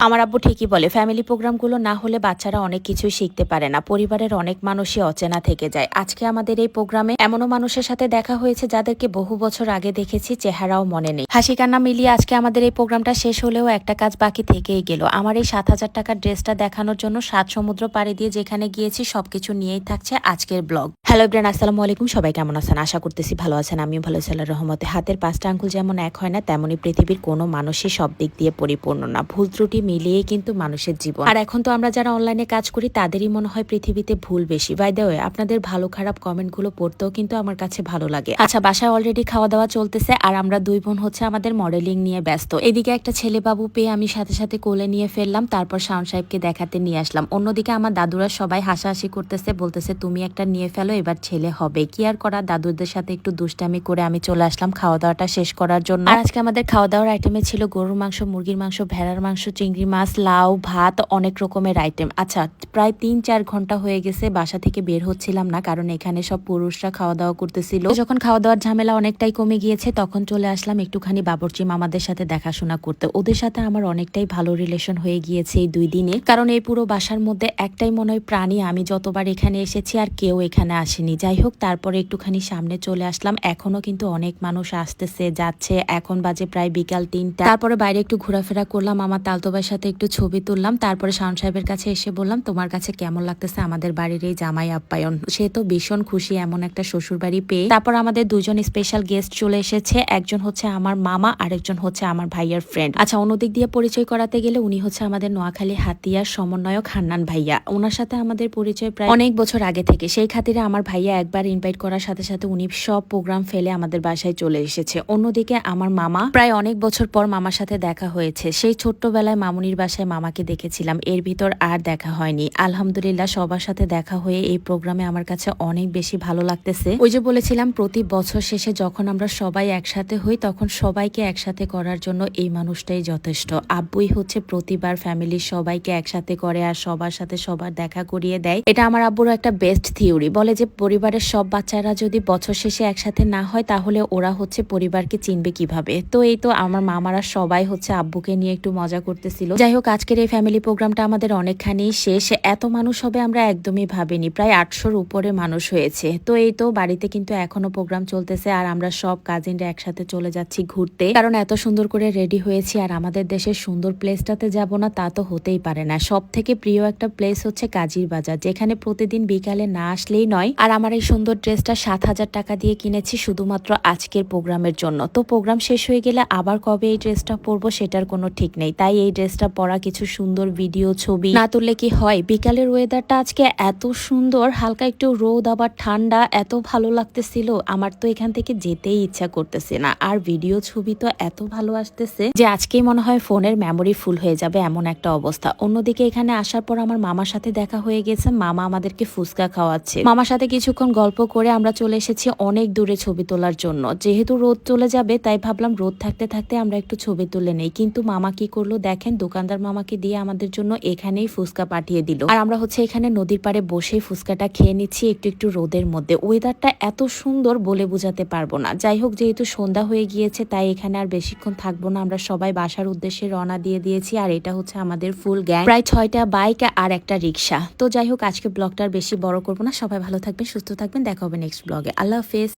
আমার আব্বু ঠিকই বলে, ফ্যামিলি প্রোগ্রামগুলো না হলে বাচ্চারা অনেক কিছুই শিখতে পারে না। পরিবারের অনেক মানুষই অচেনা থেকে যায়। আজকে আমাদের এই প্রোগ্রামে এমনও মানুষের সাথে দেখা হয়েছে যাদেরকে বহু বছর আগে দেখেছি, চেহারাও মনে নেই। হাসি কান্না মিলিয়ে আজকে আমাদের এই প্রোগ্রামটা শেষ হলেও একটা কাজ বাকি থেকেই গেল। আমার এই সাত হাজার টাকার ড্রেসটা দেখানোর জন্য সাত সমুদ্র পাড়ি দিয়ে যেখানে গিয়েছি, সবকিছু নিয়েই থাকছে আজকের ব্লগ। হ্যালো ব্রেন আসসালামু আলাইকুম। সবাই কেমন আছেন? আশা করতেছি ভালো আছেন। আমিও ভালো আল্লাহর রহমতে। হাতের পাঁচটা আঙ্গুল যেমন এক হয় না তেমনই পৃথিবীর কোনো মানুষই সব দিক দিয়ে পরিপূর্ণ না। ভুল ত্রুটি মিলিয়ে কিন্তু মানুষের জীবন। আর এখন তো আমরা যারা অনলাইনে কাজ করি, তাদেরই মনে হয় পৃথিবীতে ভুল বেশি। বাই দ্য ওয়ে আপনাদের ভালো খারাপ কমেন্টগুলো পড়তেও কিন্তু আমার কাছে ভালো লাগে। আচ্ছা বাসায় অলরেডি খাওয়া দাওয়া চলতেছে, আর আমরা দুই বোন হচ্ছে আমাদের মডেলিং নিয়ে ব্যস্ত। এদিকে একটা ছেলে বাবু পেয়ে আমি সাথে সাথে কোলে নিয়ে ফেললাম, তারপর শাওন সাহেবকে দেখাতে নিয়ে আসলাম। অন্যদিকে আমার দাদুরা সবাই হাসাহাসি করতেছে, বলতেছে, তুমি একটা নিয়ে ফেলো, এবার ছেলে হবে। কি আর করা, দাদুদের সাথে একটু দুষ্টামি করে আমি চলে আসলাম খাওয়া দাওয়াটা শেষ করার জন্য। আর আজকে আমাদের খাওয়া দাওয়ার আইটেমে ছিল গরুর মাংস, মুরগির মাংস, ভেড়ার মাংস, চিংড়ি মাছ, লাউ, ভাত অনেক রকমের আইটেম আচ্ছা প্রায় তিন চার ঘণ্টা হয়ে গেছে, বাসা থেকে বের হচ্ছিলাম না, কারণ এখানে সব পুরুষরা খাওয়া দাওয়া করতেছিল। যখন খাওয়া দাওয়ার ঝামেলা অনেকটাই কমে গিয়েছে, তখন চলে আসলাম একটুখানি বাবরচি মামাদের সাথে দেখাশোনা করতে। ওদের সাথে আমার অনেকটাই ভালো রিলেশন হয়ে গিয়েছে এই দুই দিনে। কারণ এই পুরো বাসার মধ্যে একটাই মনে হয় প্রাণী, আমি যতবার এখানে এসেছি আর কেউ এখানে আসেনি। যাই হোক, তারপরে একটুখানি সামনে চলে আসলাম। এখনও কিন্তু অনেক মানুষ আসতেছে, যাচ্ছে। এখন বাজে প্রায় বিকাল তিনটা। তারপরে বাইরে একটু ঘোরাফেরা করলাম আমার তালতোবার সাথে একটু ছবি তুললাম, তারপরে শাওন সাহেবের কাছে এসে বললাম, তোমার কাছে কেমন লাগতেছে আমাদের বাড়ির এই জামাই আপ্যায়ন সে তো ভীষণ খুশি, এমন একটা শ্বশুর বাড়ি পেয়ে। তারপর আমাদের দুজন স্পেশাল গেস্ট চলে এসেছে, একজন হচ্ছে আমার মামা, আরেকজন হচ্ছে আমার ভাইয়ার ফ্রেন্ড আচ্ছা অন্যদিক দিয়ে পরিচয় করাতে গেলে উনি হচ্ছে আমাদের নোয়াখালী হাতিয়ার সমন্বয়ক হান্নান ভাইয়া। ওনার সাথে আমাদের পরিচয় প্রায় অনেক বছর আগে থেকে। সেই খাতিরে আমার ভাইয়া একবার ইনভাইট করার সাথে সাথে উনি সব প্রোগ্রাম ফেলে আমাদের বাসায় চলে এসেছে। অন্যদিকে আমার মামা প্রায় অনেক বছর পর মামার সাথে দেখা হয়েছে। সেই ছোট্টবেলায় মামুনির বাসায় মামাকে দেখেছিলাম। এর ভিতর আর দেখা হয়নি। আলহামদুলিল্লাহ, সবার সাথে দেখা হয়ে এই প্রোগ্রামে আমার কাছে অনেক বেশি ভালো লাগতেছে। ওই যে বলেছিলাম, প্রতি বছর শেষে যখন আমরা সবাই একসাথে হই, তখন সবাইকে একসাথে করার জন্য এই মানুষটাই যথেষ্ট। আব্বুই হচ্ছে প্রতিবার ফ্যামিলির সবাইকে একসাথে করে আর সবার সাথে সবার দেখা করিয়ে দেয়। এটা আমার আব্বুর একটা বেস্ট থিওরি বলে যে, পরিবারের সব বাচ্চারা যদি বছর শেষে একসাথে না হয়, তাহলে ওরা হচ্ছে পরিবারকে চিনবে কীভাবে? তো এই তো আমার মামারা সবাই হচ্ছে আব্বুকে নিয়ে একটু মজা করতেছিল। যাই হোক আজকের এই ফ্যামিলি প্রোগ্রামটা আমাদের অনেকখানি শেষ। এত মানুষ হবে আমরা একদমই ভাবিনি। প্রায় আটশোর উপরে মানুষ হয়েছে। তো এই তো, বাড়িতে কিন্তু এখনও প্রোগ্রাম চলতেছে আর আমরা সব কাজিনরা একসাথে চলে যাচ্ছি ঘুরতে। কারণ এত সুন্দর করে রেডি হয়েছি আর আমাদের দেশের সুন্দর প্লেসটাতে যাব না, তা তো হতেই পারে না। সব থেকে প্রিয় একটা প্লেস হচ্ছে কাজির বাজার, যেখানে প্রতিদিন বিকালে না আসলেই নয়। আর আমার এই সুন্দর ড্রেসটা সাত হাজার টাকা দিয়ে কিনেছি শুধুমাত্র আজকের প্রোগ্রামের জন্য। তো প্রোগ্রাম শেষ হয়ে গেলে আবার কবে এই ড্রেসটা পরবো সেটার কোনো ঠিক নেই। তাই এই ড্রেসটা পরা কিছু সুন্দর ভিডিও ছবি। না তুললে কি হয়? বিকালের ওয়েদারটা আজকে এত সুন্দর, হালকা একটু রোদ, আবার ঠান্ডা, এত ভালো লাগতেছিল। আমার তো এখান থেকে যেতেই ইচ্ছা করতেছে না। আর ভিডিও ছবি তো এত ভালো আসতেছে যে আজকেই মনে হয় ফোনের মেমোরি ফুল হয়ে যাবে এমন একটা অবস্থা। অন্যদিকে এখানে আসার পর আমার মামার সাথে দেখা হয়ে গেছে। মামা আমাদেরকে ফুচকা খাওয়াচ্ছে। মামার সাথে কিছুক্ষণ গল্প করে আমরা চলে এসেছি অনেক দূরে ছবি তোলার জন্য। যেহেতু রোদ চলে যাবে, তাই ভাবলাম রোদ থাকতে থাকতে আমরা একটু ছবি তুলে নেই। কিন্তু মামা কি করল দেখেন দোকানদার মামাকে দিয়ে আমাদের জন্য এখানেই ফুচকা পাঠিয়ে দিল। আর আমরা হচ্ছে এখানে নদীর পাড়ে বসে ফুচকাটা খেয়ে নিচ্ছি একটু একটু রোদের মধ্যে। ওয়েদারটা এত সুন্দর বলে বোঝাতে পারব না। যাই হোক, যেহেতু সন্ধ্যা হয়ে গিয়েছে, তাই এখানে আর বেশিক্ষণ থাকব না। আমরা সবাই বাসার উদ্দেশ্যে রওনা দিয়ে দিয়েছি, আর এটা হচ্ছে আমাদের ফুল গ্যাং প্রায় ছয়টা বাইক আর একটা রিক্সা তো যাই হোক, আজকে ব্লগটা বেশি বড় করব না। সবাই ভালো থাকবেন, সুস্থ থাকবেন। দেখা হবে নেক্সট ব্লগে আল্লাহ হাফেজ।